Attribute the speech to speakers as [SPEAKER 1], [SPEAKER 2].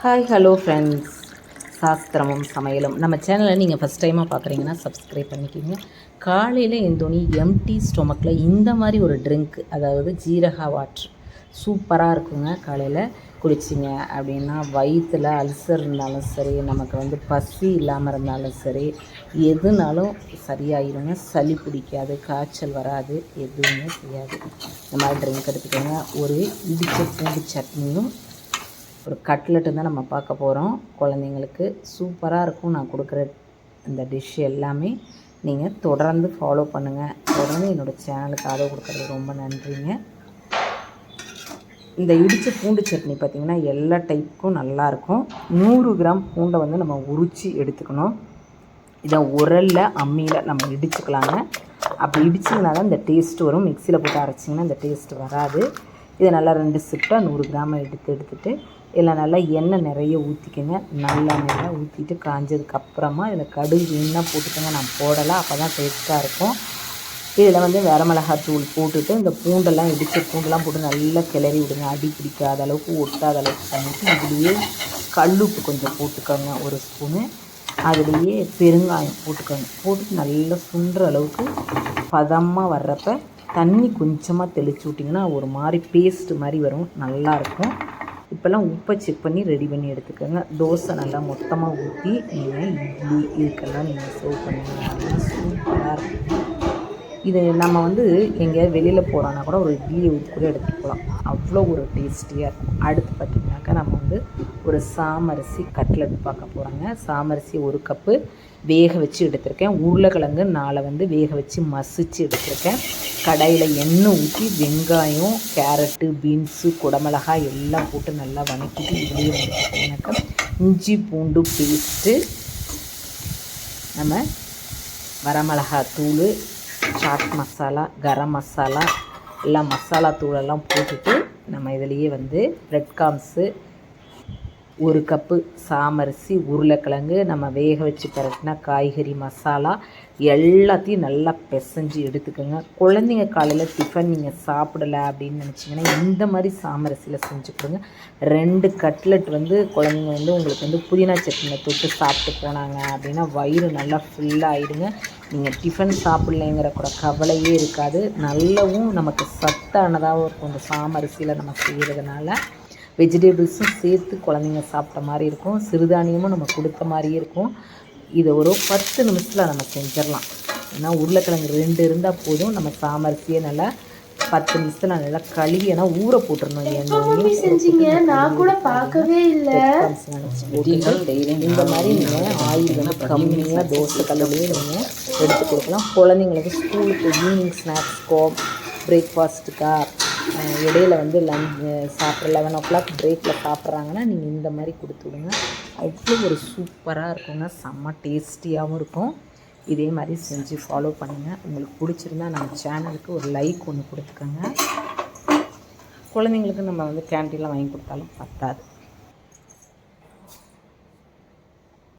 [SPEAKER 1] Hi hello friends சாஸ்திரமும் சமையலும். நம்ம சேனலை நீங்கள் ஃபஸ்ட் டைமாக பார்க்குறீங்கன்னா சப்ஸ்கிரைப் பண்ணிக்கோங்க. காலையில் எந்தோனி எம்டி ஸ்டொமக்கில் இந்த மாதிரி ஒரு ட்ரிங்க் அதாவது ஜீரகா வாட்ரு சூப்பராக இருக்குங்க காலையில். குடிச்சிங்க அப்படின்னா வயிற்றில் அல்சர் இருந்தாலும் சரி நமக்கு வந்து பசி இல்லாமல் இருந்தாலும் சரி எதுனாலும் சரியாயிருங்க. சளி பிடிக்காது காய்ச்சல் வராது எதுவுமே செய்யாது. இந்த மாதிரி ட்ரிங்க் எடுத்துக்கோங்க. ஒரு இடிச்ச பூண்டு சட்னியும் ஒரு கட்லெட்டு தான் நம்ம பார்க்க போகிறோம் குழந்தைங்களுக்கு சூப்பராக இருக்கும். நான் கொடுக்குற அந்த டிஷ் எல்லாமே நீங்கள் தொடர்ந்து ஃபாலோ பண்ணுங்கள் தொடர்ந்து என்னோடய சேனலுக்கு ஆதரவு கொடுக்குறது ரொம்ப நன்றிங்க. இந்த இடித்த பூண்டு சட்னி பார்த்திங்கன்னா எல்லா டைப்புக்கும் நல்லாயிருக்கும் நூறு கிராம் பூண்டை வந்து நம்ம உரித்து எடுத்துக்கணும். இதை உரலில் அம்மியில் நம்ம இடிச்சுக்கலாங்க. அப்படி இடிச்சிங்கன்னா தான் இந்த டேஸ்ட் வரும். மிக்சியில் போட்டு அரைச்சிங்கன்னா இந்த டேஸ்ட் வராது. இதை நல்லா ரெண்டு சிப்டாக நூறு கிராம் எடுத்து எடுத்துகிட்டு இதில் நல்லா எண்ணெய் நிறைய ஊற்றிக்கோங்க. நல்லா நல்லா ஊற்றிட்டு காஞ்சதுக்கப்புறமா இதில் கடுகு எண்ணெய் போட்டுக்கோங்க. நான் போடலை. அப்போ தான் டேஸ்ட்டாக இருக்கும். இதில் வந்து வரமிளகாய் தூள் போட்டுட்டு இந்த பூண்டெல்லாம் இடித்து பூண்டெல்லாம் போட்டு நல்லா கிளறி விடுங்க. அடி பிடிக்காத அளவுக்கு ஒட்டாத அளவுக்கு பண்ணிவிட்டு இதுலேயே கல்லுப்பு கொஞ்சம் போட்டுக்கோங்க. ஒரு ஸ்பூனு. அதுலேயே பெருங்காயம் போட்டுக்கோங்க. போட்டுட்டு நல்லா சுண்டுற அளவுக்கு பதமாக வர்றப்ப தண்ணி கொஞ்சமாக தெளித்து விட்டிங்கன்னா ஒரு மாதிரி பேஸ்ட்டு மாதிரி வரும். நல்லாயிருக்கும் இப்போல்லாம் உப்பை செக் பண்ணி ரெடி பண்ணி எடுத்துக்கோங்க. தோசை நல்லா மொத்தமாக ஊற்றி நீங்கள் இட்லி இதுக்கெல்லாம் நீங்கள் சர்வ் பண்ணுவீங்க சூப்பராக இருக்கும். இது நம்ம வந்து எங்கேயாவது வெளியில் போகிறோன்னா கூட ஒரு இட்லியை ஊற்றி கூட எடுத்துகிட்டு போகலாம் அவ்வளோ ஒரு டேஸ்டியாக இருக்கும் அடுத்து பார்த்திங்கனாக்கா நம்ம வந்து ஒரு சாமரிசி கட்லட் பார்க்க போகிறோங்க சாமரிசி ஒரு கப்பு வேக வச்சு எடுத்திருக்கேன். உருளைக்கிழங்கு நாளை வந்து வேக வச்சு மசிச்சு எடுத்திருக்கேன். கடையில் எண்ணெய் ஊற்றி வெங்காயம் கேரட்டு பீன்ஸு குடமிளகாய் எல்லாம் போட்டு நல்லா வணக்கிட்டு இதுலேயே வந்து இஞ்சி பூண்டு பேஸ்ட்டு நம்ம வரமிளகாத்தூள் சாட் மசாலா கரம் மசாலா எல்லாம் மசாலா தூளெல்லாம் போட்டுட்டு நம்ம இதுலேயே வந்து ரெட் காம்ஸு ஒரு கப்பு சாமரிசி உருளைக்கிழங்கு நம்ம வேக வச்சு பரட்டின காய்கறி மசாலா எல்லாத்தையும் நல்லா பிசைஞ்சு எடுத்துக்கோங்க. குழந்தைங்க காலையில் டிஃபன் நீங்கள் சாப்பிடலை அப்படின்னு நினச்சிங்கன்னா இந்த மாதிரி சாமரிசியில் செஞ்சு கொடுங்க. ரெண்டு கட்லெட் வந்து குழந்தைங்க வந்து உங்களுக்கு வந்து புதினா சட்னியில் தொட்டு சாப்பிட்டு போனாங்க அப்படின்னா வயிறு நல்லா ஃபுல்லாக ஆகிடுங்க நீங்கள் டிஃபன் சாப்பிட்லைங்கிற கூட கவலையே இருக்காது. நல்லாவும் நமக்கு சத்தானதாகவும் இருக்கும் இந்த சாமரிசியில் நம்ம செய்கிறதுனால வெஜிடபிள்ஸும் சேர்த்து குழந்தைங்க சாப்பிட்ட மாதிரி இருக்கும். சிறுதானியமும் நம்ம கொடுத்த மாதிரியே இருக்கும். இதை ஒரு பத்து நிமிஷத்தில் நம்ம செஞ்சிடலாம். ஏன்னா உருளைக்கிழங்கு ரெண்டு இருந்தால் போதும். நம்ம சாமரிசியை நல்லா பத்து நிமிஷத்தில் நல்லா கழுவி ஏன்னா ஊற போட்டுருணும்
[SPEAKER 2] செஞ்சீங்க? நான் கூட பார்க்கவே இல்லை.
[SPEAKER 1] இந்த மாதிரி நீங்கள் ஆயில் வந்து கம்மியாக தோசை கல்லுலேயே நீங்கள் எடுத்து கொடுக்கலாம். குழந்தைங்களுக்கு ஸ்கூலுக்கு ஈவினிங் ஸ்நாக்ஸ்க்கோ பிரேக்ஃபாஸ்ட்டுக்கா இடையில வந்து லஞ்ச் சாப்பிட்ற லெவன் ஓ கிளாக் பிரேக்கில் சாப்பிட்றாங்கன்னா நீங்கள் இந்த மாதிரி கொடுத்து விடுங்க. அவ்வளோ ஒரு சூப்பராக இருக்குங்க. செம்ம டேஸ்டியாகவும் இருக்கும். இதே மாதிரி செஞ்சு ஃபாலோ பண்ணுங்கள் உங்களுக்கு பிடிச்சிருந்தா நம்ம சேனலுக்கு ஒரு லைக் ஒன்று கொடுத்துக்கோங்க. குழந்தைங்களுக்கு நம்ம வந்து கேன்டீனில் வாங்கி கொடுத்தாலும் பத்தாது.